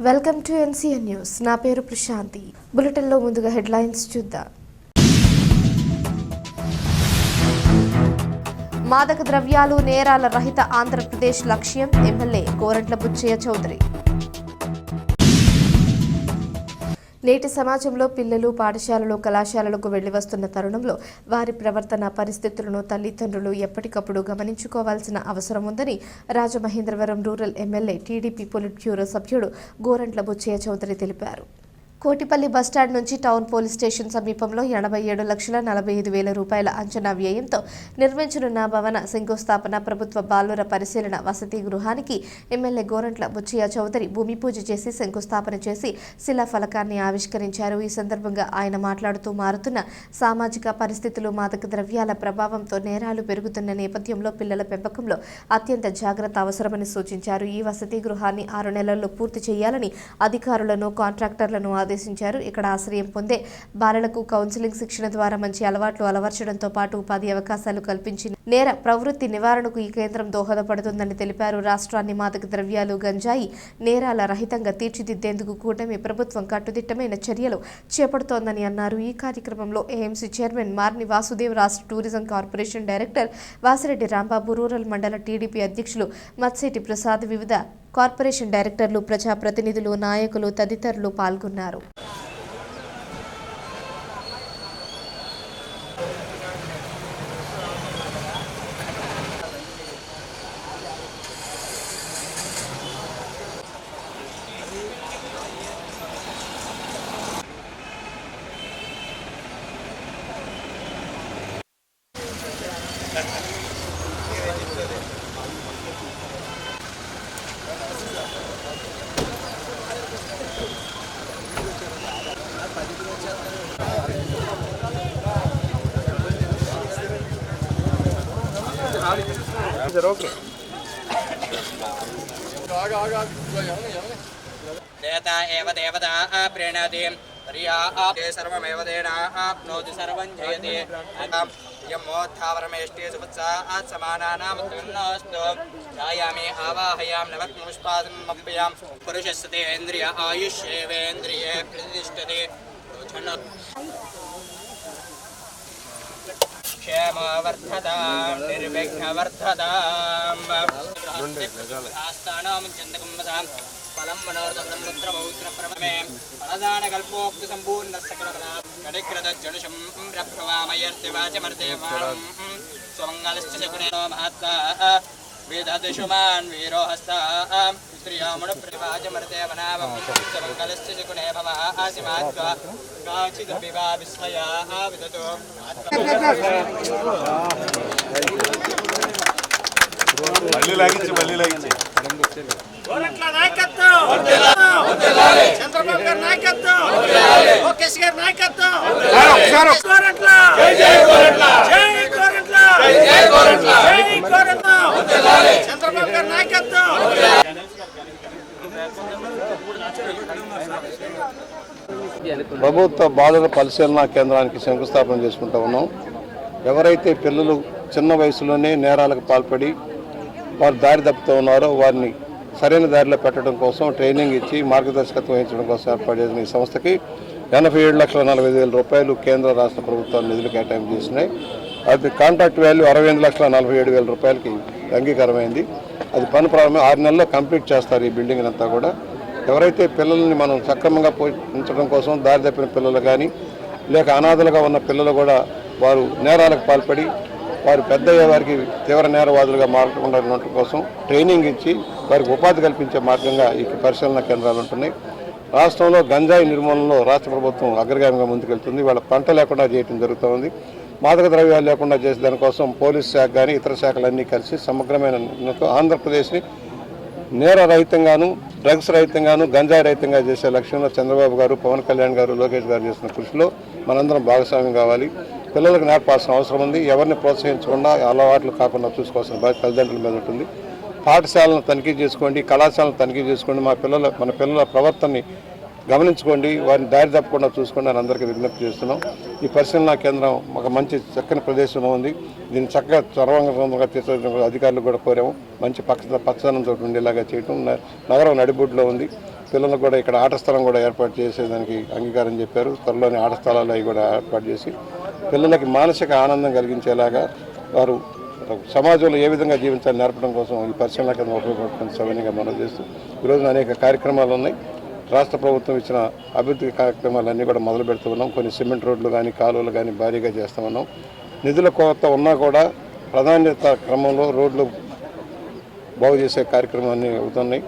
Welcome to NCN news. నా పేరు ప్రశాంతి. బులెటిన్లో ముందుగా హెడ్లైన్స్ చూద్దాం. మాదక ద్రవ్యాలు నేరాల రహిత ఆంధ్రప్రదేశ్ లక్ష్యం ఎమ్మెల్యే కోరట్ల బుచ్చయ్య చౌదరి. నేటి సమాజంలో పిల్లలు పాఠశాలలు కళాశాలలకు వెళ్ళి వస్తున్న తరుణంలో వారి ప్రవర్తన పరిస్థితులను తల్లిదండ్రులు ఎప్పటికప్పుడు గమనించుకోవాల్సిన అవసరం ఉందని Rajamahendravaram rural MLA TDP polit bureau సభ్యుడు గోరంట్ల బుచ్చయ్య చౌదరి తెలిపారు. కోటిపల్లి బస్టాండ్ నుంచి టౌన్ పోలీస్ స్టేషన్ సమీపంలో ఎనభై ఏడు లక్షల నలభై ఐదు వేల రూపాయల అంచనా వ్యయంతో నిర్మించనున్న భవన శంకుస్థాపన ప్రభుత్వ బాలుర పరిశీలన వసతి గృహానికి ఎమ్మెల్యే గోరంట్ల బుచ్చయ్య చౌదరి భూమి పూజ చేసి శంకుస్థాపన చేసి శిలా ఫలకాన్ని ఆవిష్కరించారు. ఈ సందర్భంగా ఆయన మాట్లాడుతూ మారుతున్న సామాజిక పరిస్థితులు మాదక ద్రవ్యాల ప్రభావంతో నేరాలు పెరుగుతున్న నేపథ్యంలో పిల్లల పెంపకంలో అత్యంత జాగ్రత్త అవసరమని సూచించారు. ఈ వసతి గృహాన్ని ఆరు నెలల్లో పూర్తి చేయాలని అధికారులను కాంట్రాక్టర్లను ఆదేశించారు ఇక్కడ ఆశ్రయం పొందే బాలలకు కౌన్సిలింగ్ శిక్షణ ద్వారా మంచి అలవాట్లు అలవర్చడంతో పాటు ఉపాధి అవకాశాలు కల్పించి నేర ప్రవృత్తి నివారణకు ఈ కేంద్రం దోహదపడుతుందని తెలిపారు. రాష్ట్రాన్ని మాదక ద్రవ్యాలు గంజాయి నేరాల రహితంగా తీర్చిదిద్దేందుకు కూటమి ప్రభుత్వం కట్టుదిట్టమైన చర్యలు చేపడుతోందని అన్నారు. ఈ కార్యక్రమంలో ఏఎంసీ చైర్మన్ మార్ని వాసుదేవ్ రాష్ట్ర tourism corporation director Vasireddy Rambabu rural mandal TDP అధ్యక్షులు మత్సెటి ప్రసాద్ వివిధ కార్పొరేషన్ డైరెక్టర్లు ప్రజాప్రతినిధులు నాయకులు తదితరులు పాల్గొన్నారు. देवता एव देवता प्रीणति प्रिया ते सर्वमेव देना आप्नोति सर्वं जयति। यमोत्थावरमेष्टे सुवत्सा समानानां तन्नोऽस्तु ध्यायामि आवाहयां नवत्पुष्पादमप्यां पुरुषस्य तेन्द्रिय आयुष्येवेन्द्रिये प्रतिष्ठति। క్షేమవర్ధదాం నిర్విఘ్నవర్ధదాం. ఆస్థానం చందకుంభదాం ఫలం మనోర్థం ముద్ర పౌత్ర ప్రమే ఫలదాన కల్పోక్తి సంపూర్ణ సకలకలా కడికృత జనుషం ప్రభవామయర్తి వాచమర్దే మహాత్మా. वेददिशुमान् वीरो हस्ता स्त्रियामुणप्रवाचमर्ते वनावं स्वमङ्गलश्च शकुने भव आसिमात्वा काचिदपि वा विस्मया विदतो మళ్ళీ లాగించి మళ్ళీ లాగించి గోరంట్ల నాయకత్వం చంద్రబాబు గారి నాయకత్వం లోకేష్ గారి నాయకత్వం గోరంట్ల జై గోరంట్ల జై గోరంట్ల జై గోరంట్ల జై గోరంట్ల ప్రభుత్వ బాలుర పరిశీలన కేంద్రానికి శంకుస్థాపన చేసుకుంటా ఉన్నాం. ఎవరైతే పిల్లలు చిన్న వయసులోనే నేరాలకు పాల్పడి వారు దారి తప్పుతూ ఉన్నారో వారిని సరైన దారిలో పెట్టడం కోసం ట్రైనింగ్ ఇచ్చి మార్గదర్శకత్వం వహించడం కోసం ఏర్పాటు చేసిన ఈ సంస్థకి ఎనభై ఏడు లక్షల నలభై ఐదు వేల రూపాయలు కేంద్ర రాష్ట్ర ప్రభుత్వాలు నిధులు కేటాయింపు చేసినాయి. అది కాంట్రాక్ట్ వాల్యూ అరవై ఎనిమిది లక్షల నలభై ఏడు వేల రూపాయలకి అంగీకారమైంది. అది పని ప్రారంభం ఆరు నెలల్లో కంప్లీట్ చేస్తారు ఈ బిల్డింగ్ అంతా కూడా. ఎవరైతే పిల్లల్ని మనం సక్రమంగా పోషించడం కోసం దారి తప్పిన పిల్లలు కానీ లేక అనాథలుగా ఉన్న పిల్లలు కూడా వారు నేరాలకు పాల్పడి వారు పెద్ద వారికి తీవ్ర నేరవాదులుగా మారకుండా కోసం ట్రైనింగ్ ఇచ్చి వారికి ఉపాధి కల్పించే మార్గంగా ఈ పరిశీలన కేంద్రాలు ఉంటున్నాయి. రాష్ట్రంలో గంజాయి నిర్మూలనలో రాష్ట్ర ప్రభుత్వం అగ్రగామిగా ముందుకెళ్తుంది. వాళ్ళ పంట లేకుండా చేయటం జరుగుతోంది. మాదక ద్రవ్యాలు లేకుండా చేసే దానికోసం పోలీస్ శాఖ కానీ ఇతర శాఖలన్నీ కలిసి సమగ్రమైన ఆంధ్రప్రదేశ్ని నేర రహితంగాను డ్రగ్స్ రహితంగాను గంజాయి రహితంగా చేసే లక్ష్యంలో చంద్రబాబు గారు పవన్ కళ్యాణ్ గారు లోకేష్ గారు చేసిన కృషిలో మనందరం భాగస్వామ్యం కావాలి. పిల్లలకు నేర్పాల్సిన అవసరం ఉంది. ఎవరిని ప్రోత్సహించకుండా అలవాట్లు కాకుండా చూసుకోవాల్సిన బాధ్యత తల్లిదండ్రుల మీద ఉంటుంది. పాఠశాలను తనిఖీ చేసుకోండి కళాశాలను తనిఖీ చేసుకోండి. మా పిల్లల మన పిల్లల ప్రవర్తనని గమనించుకోండి వారిని దారి తప్పకుండా చూసుకోండి అని అందరికీ విజ్ఞప్తి చేస్తున్నాం. ఈ పరిశీలనా కేంద్రం ఒక మంచి చక్కని ప్రదేశంలో ఉంది. దీన్ని చక్కగా చొరవంగా తీర్చడం అధికారులు కూడా కోరాము. మంచి పచ్చ పచ్చదనంతో ఉండేలాగా చేయటం న- నగరం నడిబొడ్డులో ఉంది. పిల్లలకు కూడా ఇక్కడ ఆట స్థలం కూడా ఏర్పాటు చేసేదానికి అంగీకారం చెప్పారు. త్వరలోని ఆట స్థలాలు అవి కూడా ఏర్పాటు చేసి పిల్లలకి మానసిక ఆనందం కలిగించేలాగా వారు సమాజంలో ఏ విధంగా జీవించాలని నేర్పడం కోసం ఈ పరిశీలన కేంద్రం ఉపయోగపడుతుంది సవినీగా మనం చేస్తూ ఈరోజు అనేక కార్యక్రమాలు ఉన్నాయి. రాష్ట్ర ప్రభుత్వం ఇచ్చిన అభివృద్ధి కార్యక్రమాలన్నీ కూడా మొదలు పెడుతూ ఉన్నాం. కొన్ని సిమెంట్ రోడ్లు కానీ కాలువలు కానీ భారీగా చేస్తూ ఉన్నాం. నిధుల కొరత ఉన్నా కూడా ప్రాధాన్యత క్రమంలో రోడ్లు బాగు చేసే కార్యక్రమాన్ని అవుతున్నాయి.